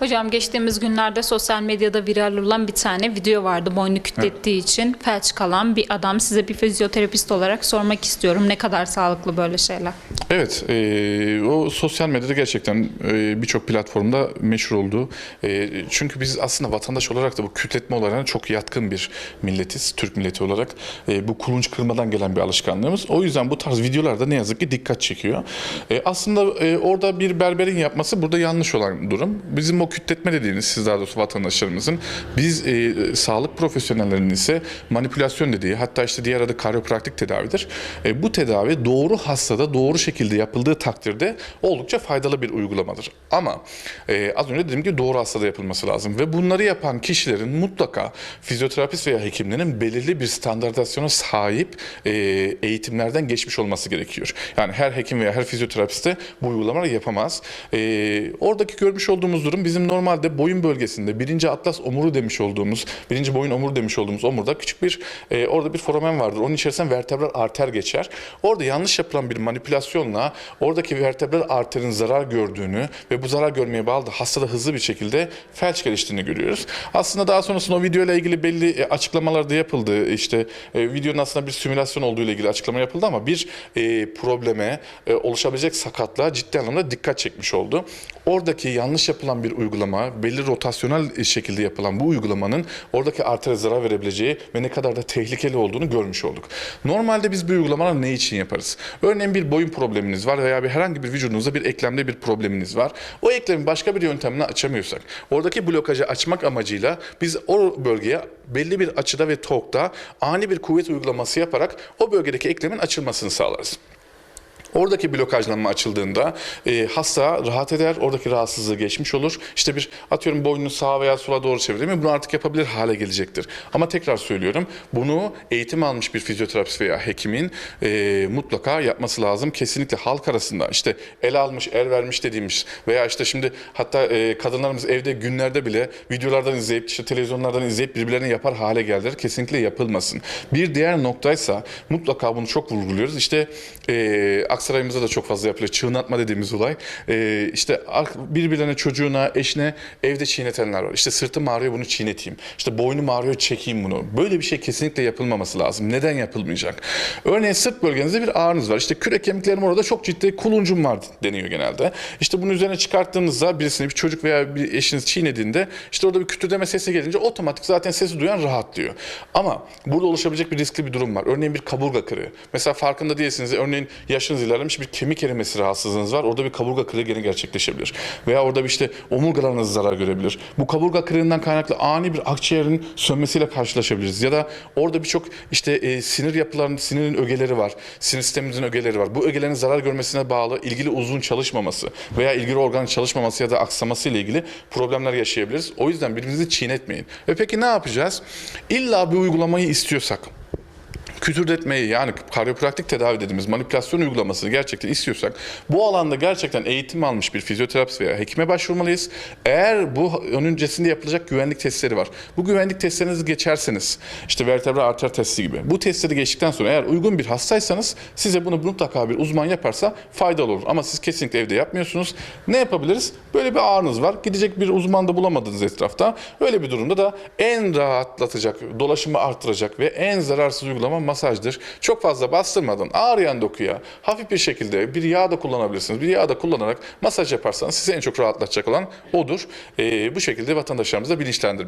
Hocam geçtiğimiz günlerde sosyal medyada viral olan bir tane video vardı. Boynu kütlettiği için felç kalan bir adam. Size bir fizyoterapist olarak sormak istiyorum. Ne kadar sağlıklı böyle şeyler? Evet, e, o sosyal medyada gerçekten e, birçok platformda meşhur oldu. E, çünkü biz aslında vatandaş olarak da bu kütletme olaylarına çok yatkın bir milletiz, Türk milleti olarak. E, bu kulunç kırmadan gelen bir alışkanlığımız. O yüzden bu tarz videolarda ne yazık ki dikkat çekiyor. E, aslında e, orada bir berberin yapması burada yanlış olan durum. Bizim o kütletme dediğiniz, siz daha doğrusu vatandaşlarımızın, biz e, sağlık profesyonellerinin ise manipülasyon dediği, hatta işte diğer adı karyopraktik tedavidir. E, bu tedavi doğru hastada doğru şekilde yapıldığı takdirde oldukça faydalı bir uygulamadır. Ama e, az önce dediğim gibi doğru hastada yapılması lazım ve bunları yapan kişilerin mutlaka fizyoterapist veya hekimlerin belirli bir standartizasyona sahip e, eğitimlerden geçmiş olması gerekiyor. Yani her hekim veya her fizyoterapist de bu uygulamaları yapamaz. E, oradaki görmüş olduğumuz durum bizim normalde boyun bölgesinde birinci atlas omuru demiş olduğumuz, birinci boyun omuru demiş olduğumuz omurda küçük bir e, orada bir foramen vardır. Onun içerisinden vertebral arter geçer. Orada yanlış yapılan bir manipülasyonla oradaki vertebral arterin zarar gördüğünü ve bu zarar görmeye bağlı da hastada hızlı bir şekilde felç geliştiğini görüyoruz. Aslında daha sonrasında o video ile ilgili belli e, açıklamalar da yapıldı. İşte e, videonun aslında bir simülasyon olduğu ile ilgili açıklama yapıldı ama bir e, probleme, oluşabilecek sakatlığa ciddi anlamda dikkat çekmiş oldu. Oradaki yanlış yapılan bir uygulama, belli rotasyonel şekilde yapılan bu uygulamanın oradaki artere zarar verebileceği ve ne kadar da tehlikeli olduğunu görmüş olduk. Normalde biz bu uygulamaları ne için yaparız? Örneğin bir boyun probleminiz var veya bir herhangi bir vücudunuzda bir eklemde bir probleminiz var. O eklemin başka bir yöntemle açamıyorsak, oradaki blokajı açmak amacıyla biz o bölgeye belli bir açıda ve torkta ani bir kuvvet uygulaması yaparak o bölgedeki eklemin açılmasını sağlarız. Oradaki blokajlanma açıldığında e, hasta rahat eder, oradaki rahatsızlığı geçmiş olur. İşte bir atıyorum boynunu sağa veya sola doğru çevirir mi? Bunu artık yapabilir hale gelecektir. Ama tekrar söylüyorum, bunu eğitim almış bir fizyoterapist veya hekimin e, mutlaka yapması lazım. Kesinlikle halk arasında işte el almış, el vermiş dediğimiz veya işte şimdi hatta e, kadınlarımız evde günlerde bile videolardan izleyip işte televizyonlardan izleyip birbirlerine yapar hale geldiler. Kesinlikle yapılmasın. Bir diğer noktaysa mutlaka bunu çok vurguluyoruz. İşte e, Aksaray'ımızda da çok fazla yapılıyor. Çığınatma dediğimiz olay. Ee, işte birbirlerine, çocuğuna, eşine evde çiğnetenler var. İşte sırtım ağrıyor bunu çiğneteyim. İşte boynum ağrıyor çekeyim bunu. Böyle bir şey kesinlikle yapılmaması lazım. Neden yapılmayacak? Örneğin sırt bölgenizde bir ağrınız var. İşte kürek kemiklerim orada çok ciddi kuluncum var deniyor genelde. İşte bunun üzerine çıkarttığınızda birisini bir çocuk veya bir eşiniz çiğnediğinde işte orada bir kütürdeme sesi gelince otomatik zaten sesi duyan rahatlıyor. Ama burada oluşabilecek bir riskli bir durum var. Örneğin bir kaburga kırığı. Mesela farkında değilsiniz. Örneğin yaşınız ilerlemiş bir kemik erimesi rahatsızlığınız var. Orada bir kaburga kırığı gene gerçekleşebilir. Veya orada bir işte omurgalarınız zarar görebilir. Bu kaburga kırığından kaynaklı ani bir akciğerin sönmesiyle karşılaşabiliriz. Ya da orada birçok işte e, sinir yapılarının, sinirin ögeleri var. Sinir sistemimizin ögeleri var. Bu ögelerin zarar görmesine bağlı ilgili uzun çalışmaması veya ilgili organın çalışmaması ya da aksaması ile ilgili problemler yaşayabiliriz. O yüzden birbirinizi çiğnetmeyin. Ve peki ne yapacağız? İlla bir uygulamayı istiyorsak, kütürdetmeyi yani karyopraktik tedavi dediğimiz manipülasyon uygulamasını gerçekten istiyorsak bu alanda gerçekten eğitim almış bir fizyoterapist veya hekime başvurmalıyız. Eğer bu öncesinde yapılacak güvenlik testleri var. Bu güvenlik testlerinizi geçerseniz işte vertebral arter testi gibi. Bu testleri geçtikten sonra eğer uygun bir hastaysanız size bunu mutlaka bir uzman yaparsa faydalı olur. Ama siz kesinlikle evde yapmıyorsunuz. Ne yapabiliriz? Böyle bir ağrınız var. Gidecek bir uzman da bulamadınız etrafta. Öyle bir durumda da en rahatlatacak, dolaşımı arttıracak ve en zararsız uygulama masajdır. Çok fazla bastırmadan ağrıyan dokuya hafif bir şekilde bir yağ da kullanabilirsiniz. Bir yağ da kullanarak masaj yaparsanız sizi en çok rahatlatacak olan odur. Ee, bu şekilde vatandaşlarımızı da bilinçlendirmiş